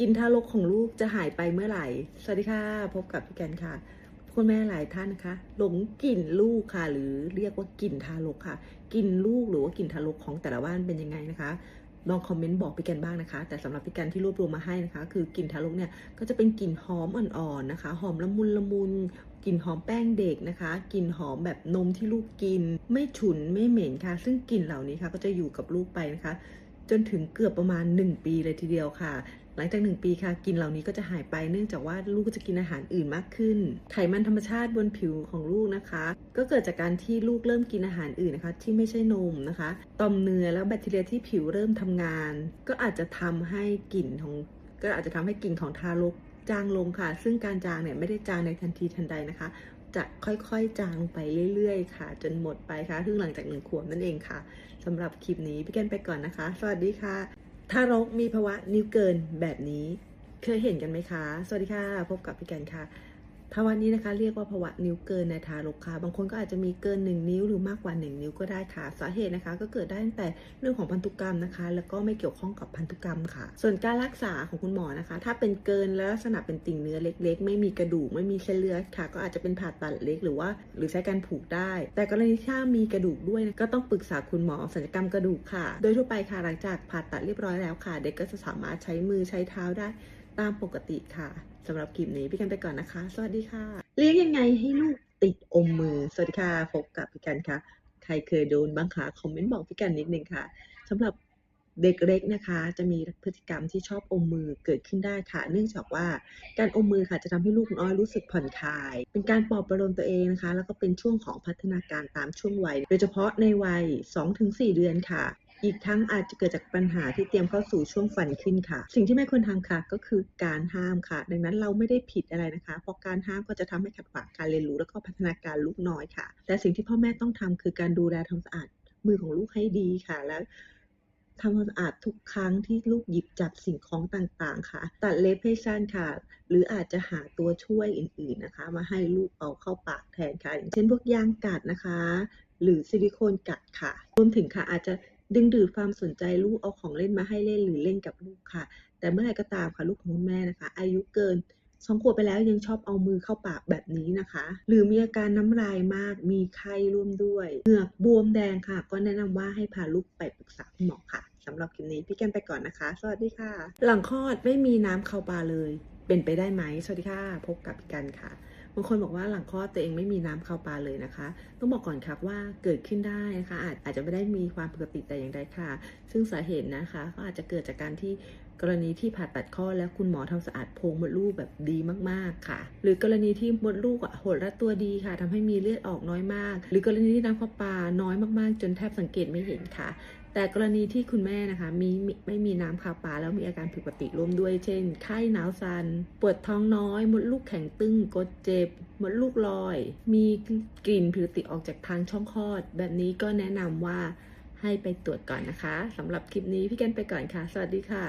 กลิ่นทารกของลูกจะหายไปเมื่อไหร่ สวัสดีค่ะ พบกับพี่แกนค่ะ คุณแม่หลายท่านนะคะ หลงกลิ่นลูกค่ะ หรือเรียกว่ากลิ่นทารกค่ะ กลิ่นลูกหรือว่ากลิ่นทารกของแต่ละบ้านเป็นยังไงนะคะ ลองคอมเมนต์บอกพี่แกนบ้างนะคะ แต่สำหรับพี่แกนที่รวบรวมมาให้นะคะ คือกลิ่นทารกเนี่ยก็จะเป็นกลิ่นหอมอ่อนๆนะคะ หอมละมุนละมุน กลิ่นหอมแป้งเด็กนะคะ กลิ่นหอมแบบนมที่ลูกกิน ไม่ฉุนไม่เหม็นค่ะ ซึ่งกลิ่นเหล่านี้ค่ะก็จะอยู่กับลูกไปนะคะ จนถึงเกือบประมาณ 1 ปีเลยทีเดียวค่ะ หลังจาก 1 ปีค่ะ กินเหล่านี้ก็จะหายไปเนื่องจากว่าลูกก็จะกินอาหารอื่นมากขึ้น ไขมันธรรมชาติบนผิวของลูกนะคะ ก็เกิดจากการที่ลูกเริ่มกินอาหารอื่นนะคะ ที่ไม่ใช่นมนะคะต่อมเนื้อแล้วแบคทีเรียที่ผิวเริ่มทำงาน ก็อาจจะทำให้กลิ่นของ ก็อาจจะทำให้กลิ่นของทารกจางลงค่ะ ซึ่งการจางเนี่ยไม่ได้จางในทันทีทันใดนะคะ จะค่อยๆ จางไปเรื่อยๆ ค่ะ จนหมดไปค่ะซึ่งหลังจากหนึ่งขวบนั่นเองค่ะสำหรับคลิปนี้พี่แกนไปก่อนนะคะ สวัสดีค่ะทารกมีภาวะนิ้วเกินแบบนี้ เคยเห็นกันไหมคะ สวัสดีค่ะ พบกับพี่แกนค่ะ ภาวะนี้นะคะเรียกว่าภาวะนิ้วเกินในทารกค่ะ บางคนก็อาจจะมีเกิน 1 นิ้วหรือมากกว่า 1 นิ้วก็ได้ค่ะ สาเหตุนะคะ ก็เกิดได้ตั้งแต่เรื่องของพันธุกรรมนะคะ แล้วก็ไม่เกี่ยวข้องกับพันธุกรรมค่ะ ส่วนการรักษาของคุณหมอนะคะ ถ้าเป็นเกินและลักษณะเป็นติ่งเนื้อเล็ก ๆ ไม่มีกระดูกไม่มีเส้นเลือดค่ะ ก็อาจจะเป็นผ่าตัดเล็กหรือว่า หรือใช้การผูกได้ แต่กรณีถ้ามีกระดูกด้วยก็ต้องปรึกษาคุณหมอศัลยกรรมกระดูกค่ะ โดยทั่วไปค่ะหลังจากผ่าตัดเรียบร้อยแล้วค่ะ เด็กก็จะสามารถใช้มือใช้เท้าได้ ตามปกติค่ะสำหรับคลิปนี้พี่กันไปก่อนนะคะ สวัสดีค่ะ เลี้ยงยังไงให้ลูกติดอมมือ สวัสดีค่ะพบกับพี่กันค่ะ ใครเคยโดนบ้างคะคอมเมนต์บอกพี่กันนิดนึงค่ะสำหรับเด็กเล็กนะคะ จะมีพฤติกรรมที่ชอบอมมือเกิดขึ้นได้ค่ะ เนื่องจากว่าการอมมือค่ะจะทำให้ลูกน้อยรู้สึกผ่อนคลาย เป็นการปลอบประโลมตัวเองนะคะ แล้วก็เป็นช่วงของพัฒนาการตามช่วงวัย โดยเฉพาะในวัย 2-4 เดือนค่ะ อีกทั้งอาจจะเกิดจากปัญหาที่เตรียมเข้าสู่ช่วงฟันขึ้นค่ะ สิ่งที่ไม่ควรทำค่ะก็คือการห้ามค่ะ ดังนั้นเราไม่ได้ผิดอะไรนะคะ เพราะการห้ามก็จะทำให้ขัดขวางการเรียนรู้แล้วก็พัฒนาการลูกน้อยค่ะ แต่สิ่งที่พ่อแม่ต้องทำคือการดูแลทำสะอาดมือของลูกให้ดีค่ะ แล้วทำความสะอาดทุกครั้งที่ลูกหยิบจับสิ่งของต่างๆ ค่ะ ตัดเล็บให้สั้นค่ะ หรืออาจจะหาตัวช่วยอื่นๆนะคะ มาให้ลูกเอาเข้าปากแทนค่ะ อย่างเช่นพวกยางกัดนะคะ หรือซิลิโคนกัดค่ะ รวมถึงค่ะอาจจะ ดึงดูดความสนใจลูกเอาของเล่นมาให้เล่นหรือเล่นกับลูกค่ะ แต่เมื่อไหร่ก็ตามค่ะลูกของคุณแม่นะคะ อายุเกินสองขวบไปแล้วยังชอบเอามือเข้าปากแบบนี้นะคะ หรือมีอาการน้ำลายมากมีไข้ร่วมด้วยเหงือกบวมแดงค่ะ ก็แนะนำว่าให้พาลูกไปปรึกษาคุณหมอค่ะสำหรับคลิปนี้พี่แกมไปก่อนนะคะ สวัสดีค่ะ หลังคลอดไม่มีน้ำเข้าปลาเลย เป็นไปได้ไหมสวัสดีค่ะ พบกับพี่กันค่ะ บางคนบอกว่าหลังคลอดตัวเองไม่มีน้ำเข้าปลาเลยนะคะ ต้องบอกก่อนครับว่าเกิดขึ้นได้นะคะอาจอาจจะไม่ได้มีความปกติแต่อย่างใดค่ะ ซึ่งสาเหตุนะคะก็อาจจะเกิดจากการที่ กรณีที่ผ่าตัดคลอแล้วคุณหมอทำสะอาดโพรงมดลูกแบบดีมากๆค่ะ หรือกรณีที่มดลูกอะหดรัดตัวดีค่ะทำให้มีเลือดออกน้อยมาก หรือกรณีที่น้ำข้าปลาน้อยมากๆ จนแทบสังเกตไม่เห็นค่ะแต่กรณีที่คุณแม่นะคะมีไม่มีน้ำคาวปลาแล้วมีอาการผิดปกติร่วมด้วย เช่น ไข้หนาวสัน ปวดท้องน้อย มดลูกแข็งตึงกดเจ็บ มดลูกลอย มีกลิ่นผิวติออกจากทางช่องคลอด แบบนี้ก็แนะนำว่าให้ไปตรวจก่อนนะคะสำหรับคลิปนี้พี่แกนไปก่อนค่ะ สวัสดีค่ะ